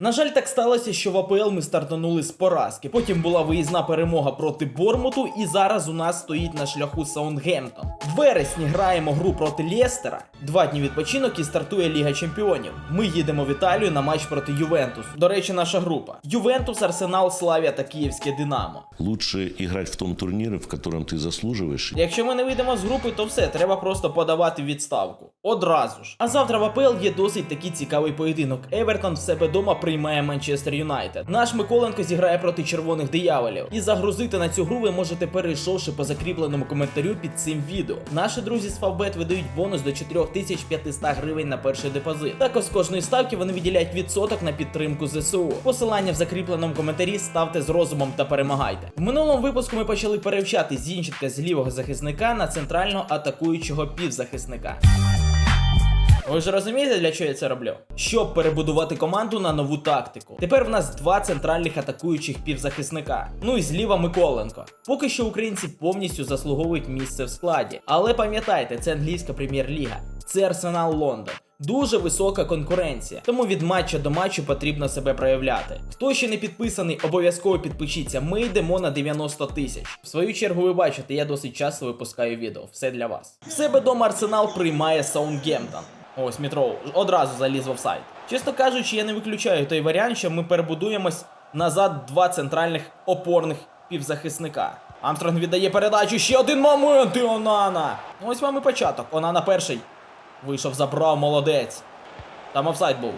На жаль, так сталося, що в АПЛ ми стартанули з поразки. Потім була виїзна перемога проти Бормуту, і зараз у нас стоїть на шляху Саундгемптон. В вересні граємо гру проти Лєстера. Два дні відпочинок і стартує Ліга Чемпіонів. Ми їдемо в Італію на матч проти Ювентус. До речі, наша група: Ювентус, Арсенал, Славія та Київське Динамо. Лучше играть в том турнире, в котором ты заслуживаешь. Якщо ми не вийдемо з групи, то все, треба просто подавати відставку. Одразу ж. А завтра в АПЛ є досить такий цікавий поєдинок. Евертон в себе дома приймає Манчестер Юнайтед. Наш Миколенко зіграє проти червоних дияволів. І загрузити на цю гру ви можете перейшовши по закріпленому коментарю під цим відео. Наші друзі з Фавбет видають бонус до 4500 гривень на перший депозит. Також з кожної ставки вони виділяють відсоток на підтримку ЗСУ. Посилання в закріпленому коментарі ставте з розумом та перемагайте. В минулому випуску ми почали перевчати Зінченка з лівого захисника на центрально атакуючого півзахисника. Ви ж розумієте, для чого я це роблю? Щоб перебудувати команду на нову тактику. Тепер в нас два центральних атакуючих півзахисника. Ну і зліва Миколенко. Поки що українці повністю заслуговують місце в складі. Але пам'ятайте, це англійська прем'єр-ліга, це Арсенал Лондон. Дуже висока конкуренція, тому від матча до матчу потрібно себе проявляти. Хто ще не підписаний, обов'язково підпишіться. Ми йдемо на 90 тисяч. В свою чергу, ви бачите, я досить часто випускаю відео. Все для вас. В себе дома Арсенал приймає Саундгемптон. Ось Мітроу одразу заліз в офсайд. Чесно кажучи, я не виключаю той варіант, що ми перебудуємось назад два центральних опорних півзахисника. Амстронг віддає передачу. Ще один момент і Онана. Ось вам і початок. Онана перший. Вийшов, забрав, молодець. Там офсайд був.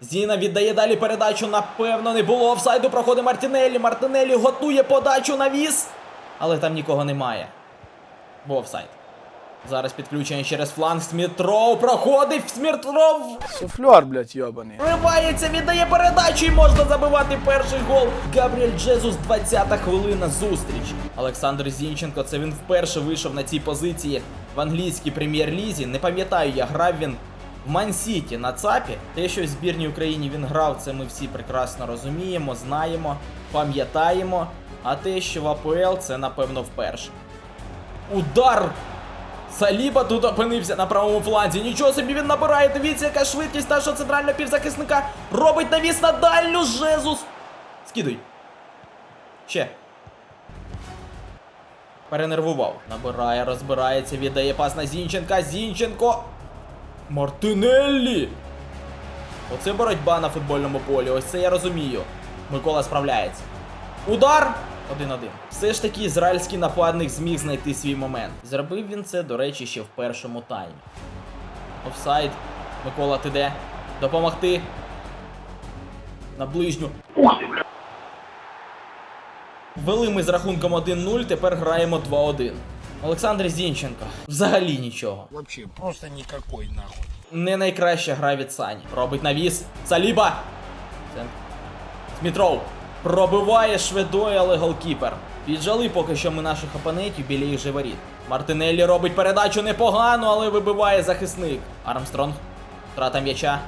Зіна віддає далі передачу. Напевно, не було офсайду. Проходить Мартінеллі. Мартинеллі готує подачу на віз. Але там нікого немає. Був офсайд. Зараз підключення через фланг. Смітров проходить Смітров. Суфлер, блядь, йобаний. Вривається, віддає передачу і можна забивати перший гол. Габріель Джезус, 20-та хвилина зустрічі. Олександр Зінченко, це він вперше вийшов на цій позиції в англійській прем'єр-лізі. Не пам'ятаю, я грав він в Ман-Сіті на ЦАПі. Те, що в збірній Україні він грав, це ми всі прекрасно розуміємо, знаємо, пам'ятаємо. А те, що в АПЛ, це напевно вперше. Удар Саліба тут опинився на правому фланзі. Нічого собі він набирає. Дивіться, яка швидкість нашого центрального півзахисника. Робить навіс на дальню Жезус. Скидуй. Ще. Перенервував. Набирає, розбирається, віддає пас на Зінченка. Зінченко. Мартинеллі. Оце боротьба на футбольному полі. Ось це я розумію. Микола справляється. Удар! 1-1. Все ж таки ізраїльський нападник зміг знайти свій момент. Зробив він це, до речі, ще в першому таймі. Офсайд. Микола, ти де? Допомогти. На ближню. Вели ми з рахунком 1-0, тепер граємо 2-1. Олександр Зінченко. Взагалі нічого. Вообще просто никакой нахуй. Не найкраща гра від Сані. Робить навіс. Саліба! Центр. Пробиває швидою, але голкіпер. Піджали поки що ми наших опонентів біля їх же воріт. Мартинеллі робить передачу непогану, але вибиває захисник. Армстронг. Втрата м'яча.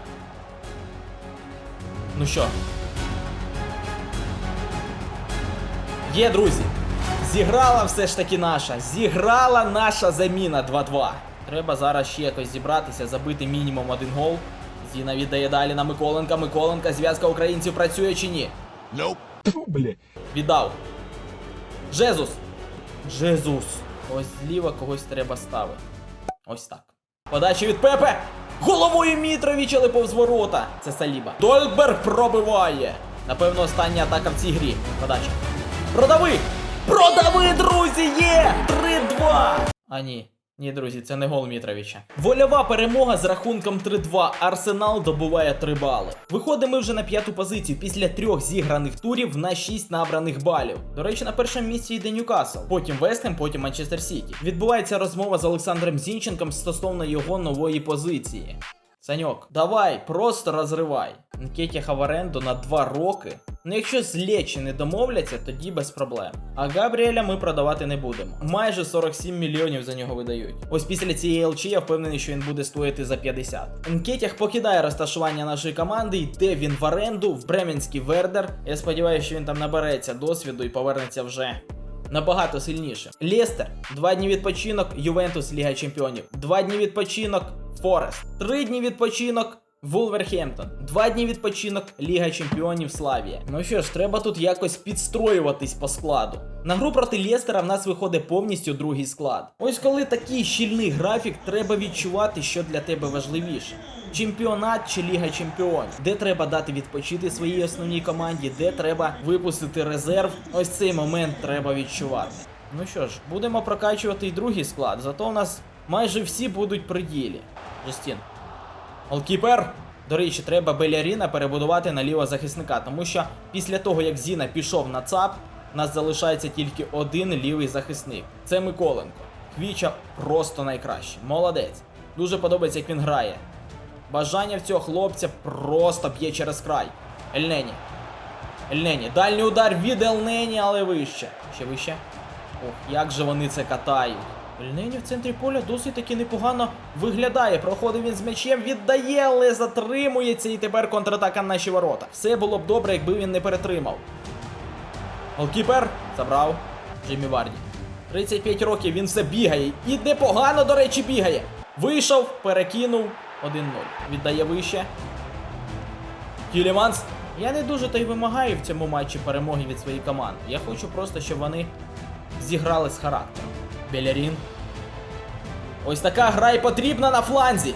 Ну що? Є, друзі. Зіграла все ж таки наша. Зіграла наша заміна 2-2. Треба зараз ще якось зібратися, забити мінімум один гол. Зіна віддає далі на Миколенка. Миколенка, зв'язка українців працює чи ні? Віддав. Жезус. Жезус. Ось зліва когось треба ставити. Ось так. Подача від Пепе. Головою Мітровіч, але повз ворота. Це Саліба. Дольберг пробиває. Напевно, остання атака в цій грі. Подача. Продави! Продави, друзі! Є! 3-2! А ні. Ні, друзі, це не гол Мітровича. Вольова перемога з рахунком 3-2. Арсенал добуває 3 бали. Виходимо вже на п'яту позицію після трьох зіграних турів на 6 набраних балів. До речі, на першому місці йде Ньюкасл, потім Вестем, потім Манчестер Сіті. Відбувається розмова з Олександром Зінченком стосовно його нової позиції. Саньок, давай, просто розривай. Нкетяха в оренду на 2 роки. Ну якщо з Лечі не домовляться, тоді без проблем. А Габріеля ми продавати не будемо. Майже 47 мільйонів за нього видають. Ось після цієї ЛЧ я впевнений, що він буде стоїти за 50. Нкетях покидає розташування нашої команди, йде він в оренду в Бременський Вердер. Я сподіваюся, що він там набереться досвіду і повернеться вже набагато сильніше. Лестер, два дні відпочинок, Ювентус Ліга Чемпіонів, два дні відпочинок, Форест, три дні відпочинок, Вулверхемптон. Два дні відпочинок, Ліга Чемпіонів Славія. Ну що ж, треба тут якось підстроюватись по складу. На гру проти Лєстера в нас виходить повністю другий склад. Ось коли такий щільний графік, треба відчувати, що для тебе важливіше. Чемпіонат чи Ліга Чемпіонів, де треба дати відпочити своїй основній команді, де треба випустити резерв. Ось цей момент треба відчувати. Ну що ж, будемо прокачувати і другий склад, зато у нас майже всі будуть при ділі. Жестін. Голкіпер. До речі, треба Беляріна перебудувати на лівого захисника, тому що після того, як Зіна пішов на ЦАП, у нас залишається тільки один лівий захисник. Це Миколенко. Хвіча просто найкращий. Молодець. Дуже подобається, як він грає. Бажання в цього хлопця просто б'є через край. Ельнені. Ельнені. Дальній удар від Ельнені, але вище. Ще вище. Ох, як же вони це катають. Ельнені в центрі поля досить таки непогано виглядає. Проходить він з м'ячем, віддає, але затримується. І тепер контратака на наші ворота. Все було б добре, якби він не перетримав. Голкіпер забрав Джиммі Варді. 35 років він все бігає. І непогано, до речі, бігає. Вийшов, перекинув 1-0. Віддає вище. Кіліманс. Я не дуже та й вимагаю в цьому матчі перемоги від своєї команди. Я хочу просто, щоб вони зіграли з характером. Белярін. Ось така гра і потрібна на фланзі.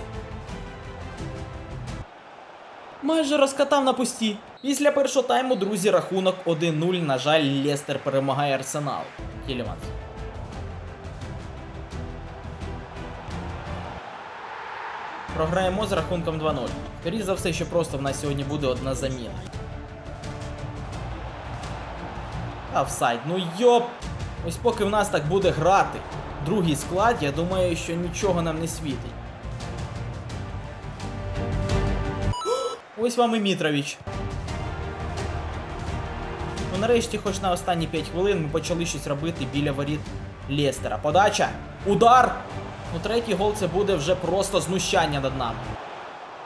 Майже розкатав на пусті. Після першого тайму, друзі, рахунок 1-0. На жаль, Лестер перемагає Арсенал. Кіліманс. Програємо з рахунком 2-0. Скоріше за все, що просто в нас сьогодні буде одна заміна. Офсайд, ну йоп! Ось поки в нас так буде грати другий склад, я думаю, що нічого нам не світить. Ось вам і Мітрович. Ну нарешті, хоч на останні 5 хвилин, ми почали щось робити біля воріт Лестера. Подача! Удар! Ну, третій гол це буде вже просто знущання над нами.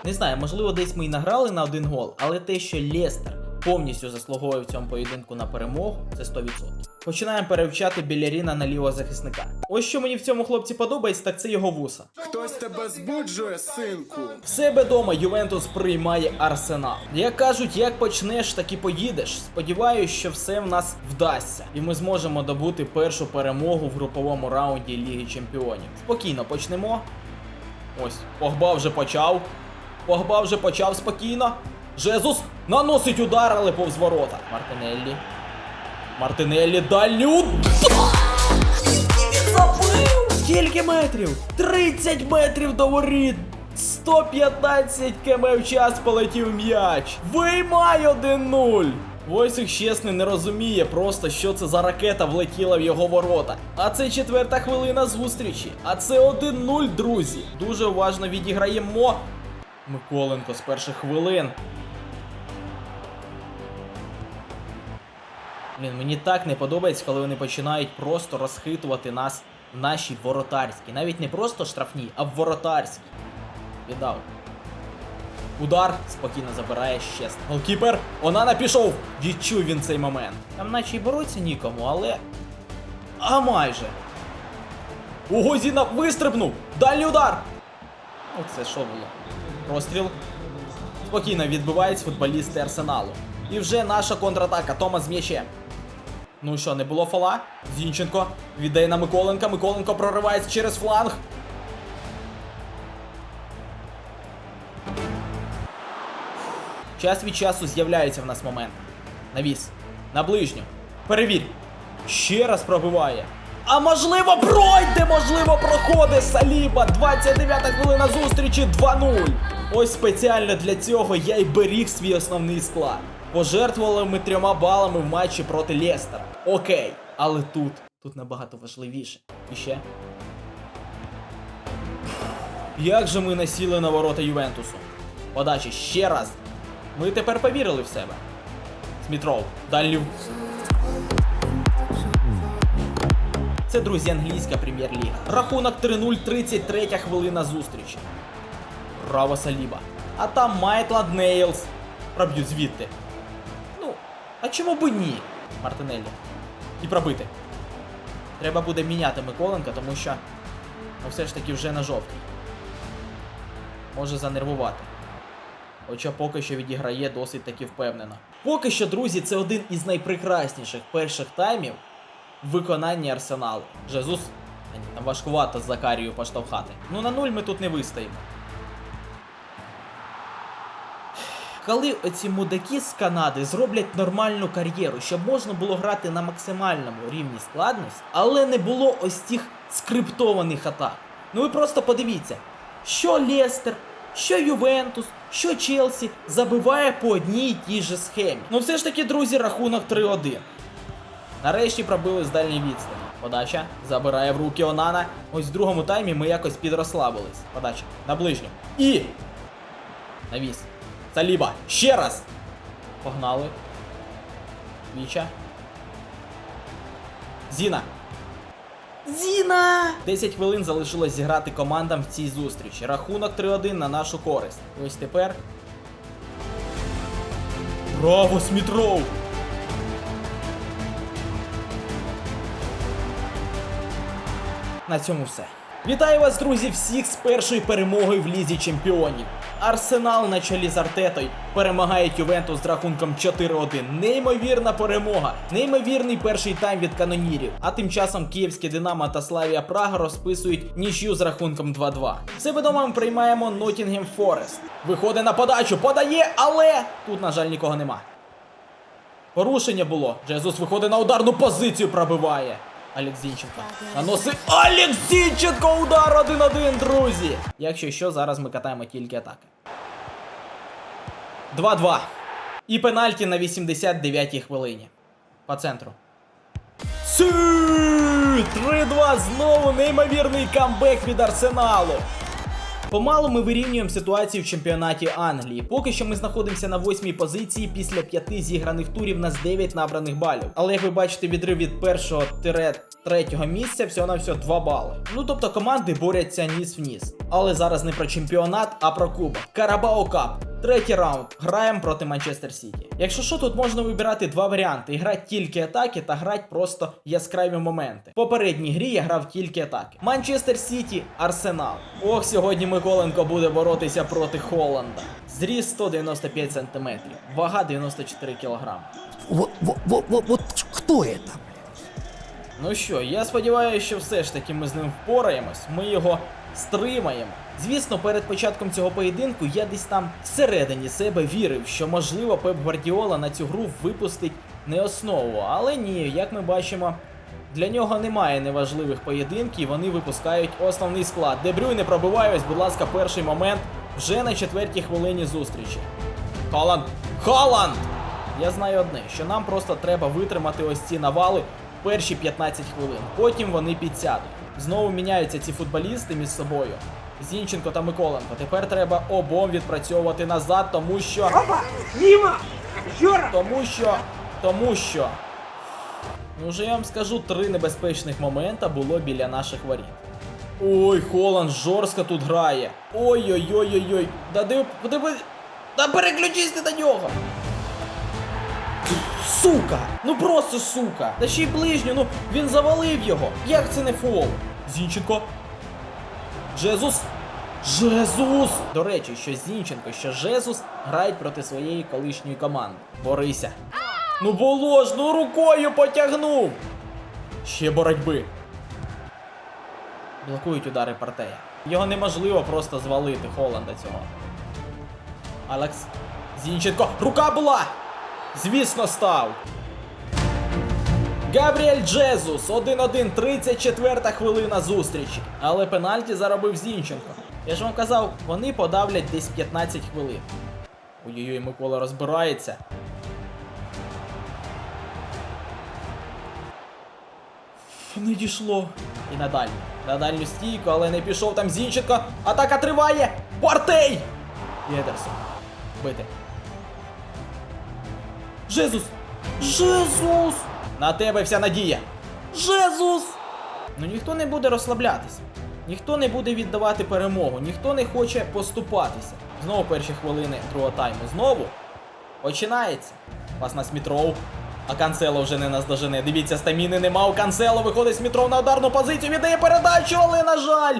Не знаю, можливо, десь ми і награли на один гол, але те, що Лестер повністю заслуговує в цьому поєдинку на перемогу, це 100%. Починаємо перевчати Біляріна на лівого захисника. Ось що мені в цьому хлопці подобається, так це його вуса. Хтось тебе збуджує, синку. В себе дома Ювентус приймає Арсенал. Як кажуть, як почнеш, так і поїдеш. Сподіваюсь, що все в нас вдасться, і ми зможемо добути першу перемогу в груповому раунді Ліги Чемпіонів. Спокійно почнемо. Ось, Погба вже почав. Погба вже почав спокійно. Жезус наносить удар, але повз ворота. Мартинеллі. Мартинеллі дальній удар! Забив! Скільки метрів? 30 метрів до воріт! 115 км в час полетів м'яч! Виймай 1-0! Войсик чесний не розуміє просто, що це за ракета влетіла в його ворота. А це четверта хвилина зустрічі. А це 1-0, друзі. Дуже уважно відіграємо. Миколенко з перших хвилин. Блін, мені так не подобається, коли вони починають просто розхитувати нас в нашій воротарській. Навіть не просто штрафній, а в воротарській. Віддав. Удар спокійно забирає щесно. Голкіпер. Онана пішов. Відчув він цей момент. Там наче й бороться нікому, але. А майже. Ого, Зіна вистрибнув! Дальній удар! Оце що було? Розстріл. Спокійно відбивають футболісти Арсеналу. І вже наша контратака. Томас з м'ячем. Ну що, не було фола? Зінченко віддає на Миколенка. Миколенко проривається через фланг. Час від часу з'являються в нас моменти. Навіс. На ближню. Перевір. Ще раз пробиває. А можливо, пройде, можливо, проходить Саліба. 29 хвилина зустрічі 2-0. Ось спеціально для цього я й беріг свій основний склад. Пожертвували ми трьома балами в матчі проти Лестера. Окей, але тут, тут набагато важливіше. І ще. Як же ми насіли на ворота Ювентусу? Подачі ще раз. Ми тепер повірили в себе. Смітров, дальній. в- Це, друзі, англійська прем'єр-ліга. Рахунок 3-0, 33 хвилина зустрічі. Браво Саліба. А там Майтланд Нейлс. Проб'ють звідти. Ну, а чому б ні? Мартинеллі. І пробити. Треба буде міняти Миколенка, тому що ну, все ж таки вже на жовтій. Може занервувати. Хоча поки що відіграє досить таки впевнено. Поки що, друзі, це один із найпрекрасніших перших таймів в виконанні арсеналу. Жезус. Там важкувато з Закарією поштовхати. Ну на нуль ми тут не вистоїмо. Коли оці мудаки з Канади зроблять нормальну кар'єру, щоб можна було грати на максимальному рівні складності, але не було ось цих скриптованих атак. Ну ви просто подивіться, що Лестер, що Ювентус, що Челсі забиває по одній і тій же схемі. Ну все ж таки, друзі, рахунок 3-1. Нарешті пробили з дальньої відстані. Подача забирає в руки Онана. Ось в другому таймі ми якось підрослабились. Подача на ближню. І. Навіс. Саліба. Ще раз. Погнали. Віча. Зіна. Зіна! 10 хвилин залишилось зіграти командам в цій зустрічі. Рахунок 3-1 на нашу користь. І ось тепер. Браво, Смітроу! На цьому все. Вітаю вас, друзі, всіх з першою перемогою в лізі чемпіонів. Арсенал на чолі з Артетою перемагає Ювентус з рахунком 4-1. Неймовірна перемога, неймовірний перший тайм від канонірів. А тим часом київське Динамо та Славія Прага розписують нічю з рахунком 2-2. В себе вдома ми приймаємо Ноттінгем Форест. Виходить на подачу, подає, але тут, на жаль, нікого нема. Порушення було. Джезус виходить на ударну позицію, пробиває. Алекс Зінченко. Наносить Алекс Зінченко удар 1-1, друзі. Якщо що, зараз ми катаємо тільки атаки. 2-2. І пенальті на 89-й хвилині. По центру. Сі! 3-2 знову неймовірний камбек від Арсеналу. Помалу ми вирівнюємо ситуацію в чемпіонаті Англії. Поки що ми знаходимося на восьмій позиції після п'яти зіграних турів на 9 набраних балів. Але як ви бачите, відрив від першого тире третього місця всього на всього 2 бали. Ну тобто команди борються ніс в ніс. Але зараз не про чемпіонат, а про кубок. Карабао Кап. Третій раунд. Граємо проти Манчестер Сіті. Якщо що, тут можна вибирати два варіанти: грати тільки атаки та грати просто яскраві моменти. В попередній грі я грав тільки атаки. Манчестер Сіті, Арсенал. Ох, сьогодні Миколенко буде боротися проти Холланда. Зріс 195 см, вага 94 кг. Вот, вот, вот, вот, кто это? Ну що, я сподіваюся, що все ж таки ми з ним впораємось, ми його стримаємо. Звісно, перед початком цього поєдинку я десь там всередині себе вірив, що можливо Пеп Гвардіола на цю гру випустить не основу, але ні, як ми бачимо, для нього немає неважливих поєдинків, вони випускають основний склад. Дебрюй не пробиває, ось, будь ласка, перший момент вже на четвертій хвилині зустрічі. Халанд! Халанд! Я знаю одне, що нам просто треба витримати ось ці навали перші 15 хвилин. Потім вони підсядуть. Знову міняються ці футболісти між собою. Зінченко та Миколенко. Тепер треба обом відпрацьовувати назад, тому що. Тому що. Тому що. Ну вже я вам скажу, три небезпечних момента було біля наших воріт. Ой, Холланд жорстко тут грає. Ой-ой-ой-ой-ой. Да диви, подиви. Да переключись ти на нього. Сука! Ну просто сука! Та ще й ближню, ну він завалив його. Як це не фол? Зінченко. Жезус. Жезус! До речі, що Зінченко, що Жезус грають проти своєї колишньої команди. Борися. Ну було ж, ну рукою потягнув. Ще боротьби. Блокують удари партея. Його неможливо просто звалити Холланда цього. Алекс. Зінченко. Рука була! Звісно, став. Габріель Джезус 1-1, 34 хвилина зустрічі. Але пенальті заробив Зінченко. Я ж вам казав, вони подавлять десь 15 хвилин. Ой-ой-ой, Микола розбирається. Не дійшло. І на дальню. На дальню стійку, але не пішов там Зінченко. Атака триває! Партей! Єдерсон. Бити. Жезус! Жезус! На тебе вся надія! Жезус! Ну ніхто не буде розслаблятися. Ніхто не буде віддавати перемогу, ніхто не хоче поступатися. Знову перші хвилини другого тайму. Знову починається. Пас на Смітроу. А Канцело вже не наздожене. Дивіться, стаміни нема. У Канцело виходить Смітров на ударну позицію, віддає передачу, але на жаль.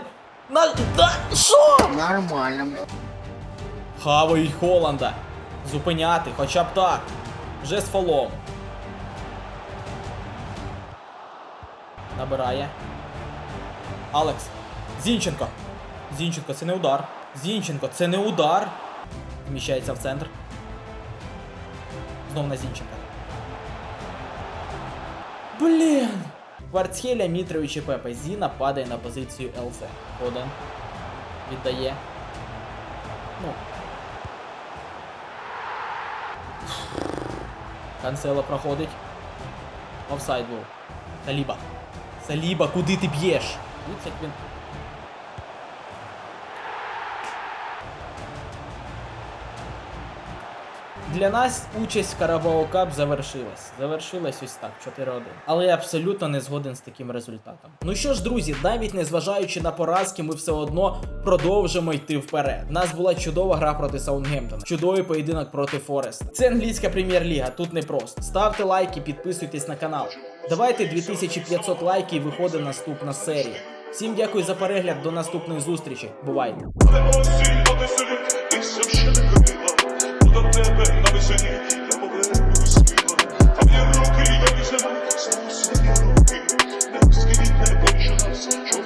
На. Да, що? Нормально. Хавають Холланда. Зупиняти, хоча б так. Вже з фолом. Набирає. Алекс. Зінченко. Зінченко, це не удар. Зінченко, це не удар. Вміщається в центр. Знов на Зінченка. Блін! Кварцхеля, Мітрович і Пепе. Зіна падає на позицію ЛЦ. Один. Віддає. Ну. Канцело проходить. Офсайд був. Саліба. Саліба, куди ти б'єш? Дивіться, як він. Для нас участь в Карабао Кап завершилась. Завершилась ось так, 4-1. Але я абсолютно не згоден з таким результатом. Ну що ж, друзі, навіть незважаючи на поразки, ми все одно продовжимо йти вперед. У нас була чудова гра проти Саундгемптона, чудовий поєдинок проти Фореста. Це англійська прем'єр-ліга, тут не просто. Ставте лайки, підписуйтесь на канал. Давайте 2500 лайків. Виходить наступна серія. Всім дякую за перегляд. До наступної зустрічі. Бувайте. Тебе на вишені.